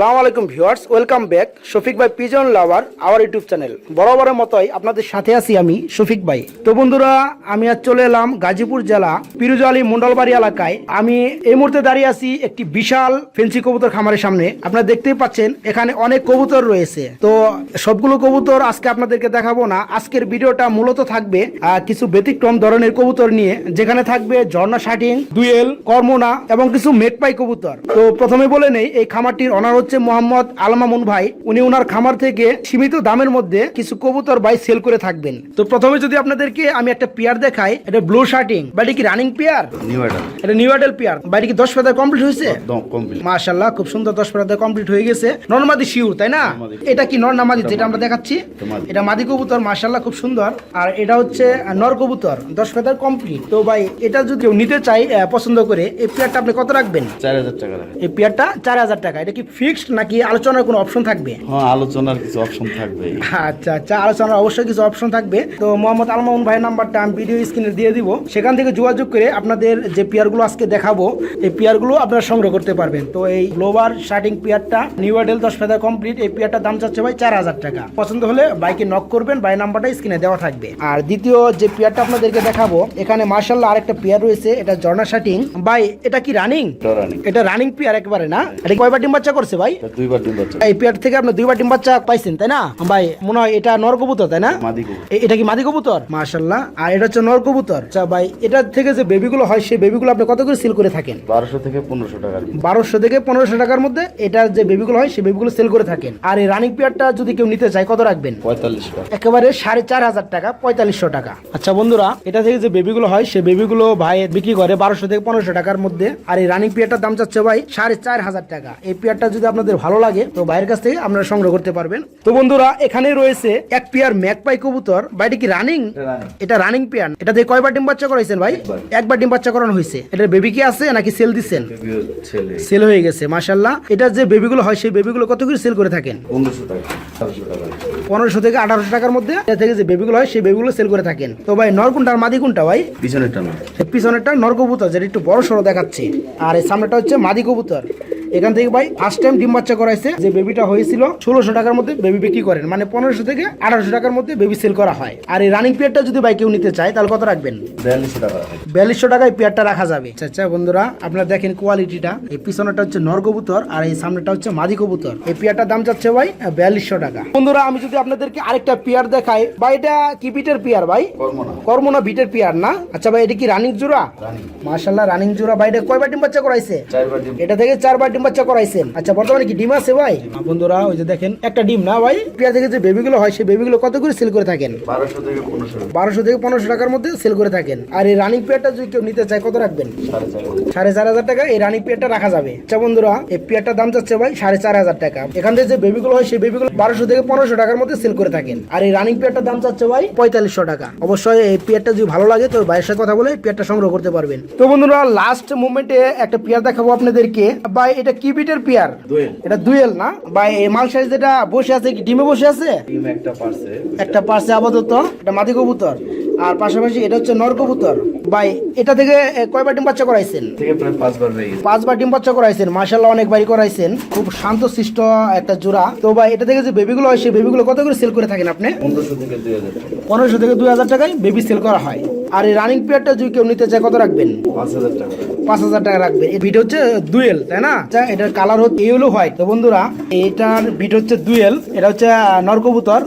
আসসালামু আলাইকুম viewers, welcome back. Shafiq ভাই, pigeon lover, our YouTube channel. বরাবরের মতোই আপনাদের সাথে আছি আমি শফিক ভাই। তো বন্ধুরা, আমি আজ চলে এলাম গাজীপুর জেলা পিরুজালি মন্ডলবাড়ি এলাকায়। আমি এই মুহূর্তে দাঁড়িয়ে আছি একটি বিশাল ফেন্সি কবুতর খামারের সামনে। আপনারা দেখতেই পাচ্ছেন, এখানে অনেক কবুতর রয়েছে। তো সবগুলো কবুতর আজকে আপনাদেরকে দেখাবো না। আজকের ভিডিওটা মূলত থাকবে কিছু ব্যতিক্রম ধরনের কবুতর নিয়ে। যেখানে থাকবে ঝর্ণা শাটিং, দুয়েল, কর্মনা এবং কিছু মেকপাই কবুতর। তো প্রথমে বলে নেই, এই খামারটির অনার হচ্ছে মোহাম্মদ আলমামুন ভাই। উনি ওনার খামার থেকে সীমিত দামের মধ্যে কিছু কবুতর ভাই সেল করে থাকবেন। তো প্রথমে যদি আপনাদেরকে আমি একটা পেয়ার দেখাই এটা ব্লু শার্টিং। বাড়ি কি রানিং পেয়ার? এটা নিউ অ্যাডেল পেয়ার। বাড়ি কি দশ ফেদার কমপ্লিট হয়েছে? মাশাল্লাহ খুব সুন্দর দশ ফেদার কমপ্লিট হয়ে গেছে। নর্মাদি শিউর তাই না? এটা কি নর নামাদি যেটা আমরা দেখাচ্ছি? এটা মাদি। কবুতর মাশাল্লাহ খুব সুন্দর। আর এটা হচ্ছে নর কবুতর দশ ফেদার কমপ্লিট তো ভাই এটা যদি কেউ নিতে চাই পছন্দ করে এই পেয়ারটা আপনি কত রাখবেন? চার হাজার টাকা এই পেয়ারটা চার হাজার টাকা। এটা কি ফিক্সড নাকি আলোচনার কোনো অপশন থাকবে? হ্যাঁ আলোচনার কিছু অপশন থাকবে। আচ্ছা আচ্ছা আলোচনার অবশ্যই কিছু অপশন থাকবে। তো মোহাম্মদ আলমাউন ভাইয়ের নাম্বারটা আমি ভিডিও স্ক্রিনে দিয়ে দিব। সেখান থেকে যোগাযোগ করে আপনাদের যে পেয়ারগুলো আজকে দেখাবো এই পেয়ারগুলো আপনারা সংগ্রহ করতে পারবেন। তো এই গ্লোবার শার্টিং পেয়ারটা নিউ অ্যাডেল দশ ফেদার কমপ্লিট এই পেয়ারটার দাম চাচ্ছে ভাই চার হাজার টাকা। পছন্দ হলে বাইকে নক করবেন বাই নাম্বারটা স্ক্রিনে দেওয়া থাকবে। আর দ্বিতীয় যে পেয়ারটা আপনাদেরকে দেখাবো এখানে মার্শাল্লাহ আরেকটা পেয়ার রয়েছে এটা জর্না শার্টিং ভাই এটা কি রানিং এটা রানিং এটা রানিং পেয়ার একেবারে না? এটা কয়বার ডিম বাচ্চা করছে ভাই? এটা দুইবার ডিম বাচ্চা। এই পেয়ার থেকে আপনি দুইবার ডিম বাচ্চা পাইছেন তাই না? ভাই মনে হয় এটা নর কবুতর তাই না? এটা কি মাদি কবুতর? মাশাল্লাহ আর এটা হচ্ছে নর কবুতর। আচ্ছা ভাই এটা থেকে যে বেবিগুলো হয় সেই বেবিগুলো আপনি কত করে সেল করে থাকেন? বারোশো থেকে পনেরোশো টাকা বারোশো থেকে পনেরোশো টাকার মধ্যে এটার যে বেবিগুলো হয় সেই বেবিগুলো সেল করে থাকেন। আর এই রানিং পেয়ারটা যদি কেউ নিতে চায় কত রাখবেন? পঁয়তাল্লিশ একেবারে সাড়ে চার হাজার টাকা পঁয়তাল্লিশশো টাকা। আচ্ছা বন্ধুরা এটা থেকে যে বেবিগুলো হয় সেই বেবিগুলো ভাই বিক্রি করে বারোশো থেকে পনেরোশো টাকার মধ্যে। আর এই রানিং পিয়ারটার দাম চাচ্ছে ভাই সাড়ে চার হাজার টাকা। এই পিয়ারটা যদি আপনাদের ভালো লাগে তো ভাইয়ের কাছ থেকে আপনারা সংগ্রহ করতে পারবেন। তো বন্ধুরা এখানে রয়েছে এক পেয়ার ম্যাকপাই কবুতর। বাইরে কি রানিং? এটা রানিং পেয়ার। এটা দিয়ে কয়বার ডিম বাচ্চা করাইছেন ভাই? একবার। একবার ডিম বাচ্চা করানো হয়েছে। এটার বেবি কি আছে নাকি সেল দিচ্ছেন? সেল হয়ে গেছে মাসাল্লাহ এটা যে বেবিগুলো হয় সেই বেবিগুলো কত করে সেল করে থাকেন? পনেরোশো টাকা। পনেরোশো থেকে আঠারোশো টাকার মধ্যে থেকে যে বেবিগুলো হয় সেই বেবিগুলো সেল করে থাকেন। তো ভাই নর কোনটা আর মাদি কোনটা ভাই? পিছনেরটা নর কবুতর যেটা একটু বড় সড়ো দেখাচ্ছে। আর এই সামনেটা হচ্ছে মাদি কবুতর। এখান থেকে ভাই ফার্স্ট টাইম ডিম বাচ্চা করাইছে। যে বেবিটা হয়েছিল ষোলোশো টাকার মধ্যে বেবি বিক্রি করেন। মানে পনেরোশো থেকে আঠারোশো টাকার মধ্যে বেবি সেল করা হয়। আর এই রানিং পিরিয়ডটা যদি ভাই কেউ নিতে চায় তাহলে কত রাখবেন? বিয়াল্লিশশো টাকা বিয়াল্লিশশো টাকায় পেয়ারটা রাখা যাবে। আচ্ছা আচ্ছা বন্ধুরা আপনারা দেখেন কোয়ালিটিটা এই পিছনেটা হচ্ছে নর কবুতর আর এই সামনেটা হচ্ছে মাদি কবুতর। এই পেয়ারটার দাম চাচ্ছে ভাই বিয়াল্লিশশো টাকা। বন্ধুরা আমি যদি আপনাদেরকে আরেকটা পেয়ার দেখাই। বা এটা কি বিটের পেয়ার ভাই? কর্ম কর্মনা বিটের পেয়ার না? আচ্ছা ভাই এটা কি রানিং জোড়া? রানিং। মাশাল্লাহ রানিং জোড়া। ভাই এটা কয়বার ডিম বাচ্চা করাইছে? এটা থেকে চারবার ডিম বাচ্চা করাইছেন। আচ্ছা বর্তমানে কি ডিম আছে ভাই? বন্ধুরা ওই যে দেখেন একটা ডিম না ভাই? পেয়ার থেকে যে বেবিগুলো হয় সেই বেবিগুলো কত করে সেল করে থাকেন? বারোশো থেকে পনেরোশো টাকার মধ্যে সেল করে থাকেন। আর এই রানিং পেয়ারটা যদি কেউ নিতে চায় কত রাখবেন? সাড়ে চার হাজার। সাড়ে চার হাজার টাকা এই রানিং পেয়ারটা রাখা যাবে। আচ্ছা বন্ধুরা এই পেয়ারটার দাম চাচ্ছে ভাই সাড়ে চার হাজার টাকা। এখান থেকে যে বেবিগুলো হয় সেই বেবিগুলো বারোশো থেকে পনেরোশো টাকার মধ্যে সেল করে থাকেন। আর এই রানিং পেয়ারটার দাম চাচ্ছে ভাই পঁয়তাল্লিশশো টাকা। অবশ্যই এই পেয়ারটা যদি ভালো লাগে তো ভাইয়ের সাথে কথা বলে পেয়ারটা সংগ্রহ করতে পারবেন। তো বন্ধুরা লাস্ট মুভমেন্টে একটা পেয়ার দেখাবো আপনাদেরকে। ভাই এটা কি বিটের পেয়ার এটা দুয়েল না? ভাই এই মাল সাইজ যেটা বসে আছে কি ডিমে বসে আছে? ডিম একটা পারছে একটা পাশে আপাতত এটা মাদি কবুতর। আর পাশাপাশি এটা হচ্ছে নর কবুতর। ভাই এটা থেকে কয়বার ডিম বাচ্চা করাইছেন? পাঁচবার ডিম বাচ্চা করাইছেন মার্শাল্লাহ অনেকবারই করাইছেন। খুব শান্ত শিষ্ট একটা জোড়া। তো ভাই এটা থেকে যে বেবিগুলো হয় সেই বেবিগুলো কত করে সেল করে থাকেন আপনি? পনেরোশো থেকে দুই হাজার টাকায় বেবি সেল করা হয়। আর এই রানিং পিরিয়ডটা যদি কেউ নিতে চায় কত রাখবেন? পাঁচ হাজার টাকা। রাখবেন। এই বিট হচ্ছে দুয়েল তাই না? আচ্ছা, এটার কালার হচ্ছে এই হলো হোয়াইট তো বন্ধুরা এটার বিট হচ্ছে দুয়েল এটা হচ্ছে আহ, নর কবুতর।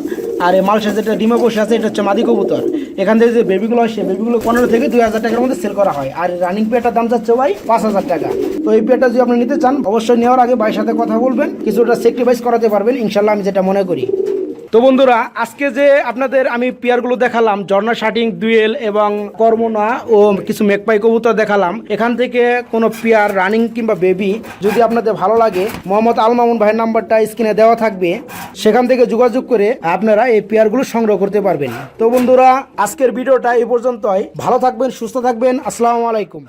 আর এই মালসা যেটা ডিমে বসে আছে, এটা হচ্ছে মাদি কবুতর। এখান থেকে যে বেবিগুলো সেই বেবিগুলো পনেরো থেকে দুই হাজার টাকার মধ্যে সেল করা হয়। আর রানিং পেয়ারটার দাম চাচ্ছে ভাই পাঁচ হাজার টাকা। তো এই পেয়ারটা যদি আপনি নিতে চান, অবশ্যই নেওয়ার আগে ভাইয়ের সাথে কথা বলবেন, কিছুটা সেক্রিফাইস করাতে পারবেন, ইনশাল্লাহ আমি যেটা মনে করি। তো বন্ধুরা, আজকে যে আপনাদের আমি পেয়ারগুলো দেখালাম, ঝর্ণা শাটিং, দুয়েল এবং কর্মনা ও কিছু মেকপাই কবুতর দেখালাম, এখান থেকে কোনো পেয়ার, রানিং কিংবা বেবি যদি আপনাদের ভালো লাগে, মোহাম্মদ আল মামুন ভাইয়ের নাম্বারটা স্ক্রিনে দেওয়া থাকবে, সেখান থেকে যোগাযোগ করে আপনারা এই পেয়ারগুলো সংগ্রহ করতে পারবেন। তো বন্ধুরা, আজকের ভিডিওটা এই পর্যন্তই। ভালো থাকবেন, সুস্থ থাকবেন, আসসালামু আলাইকুম।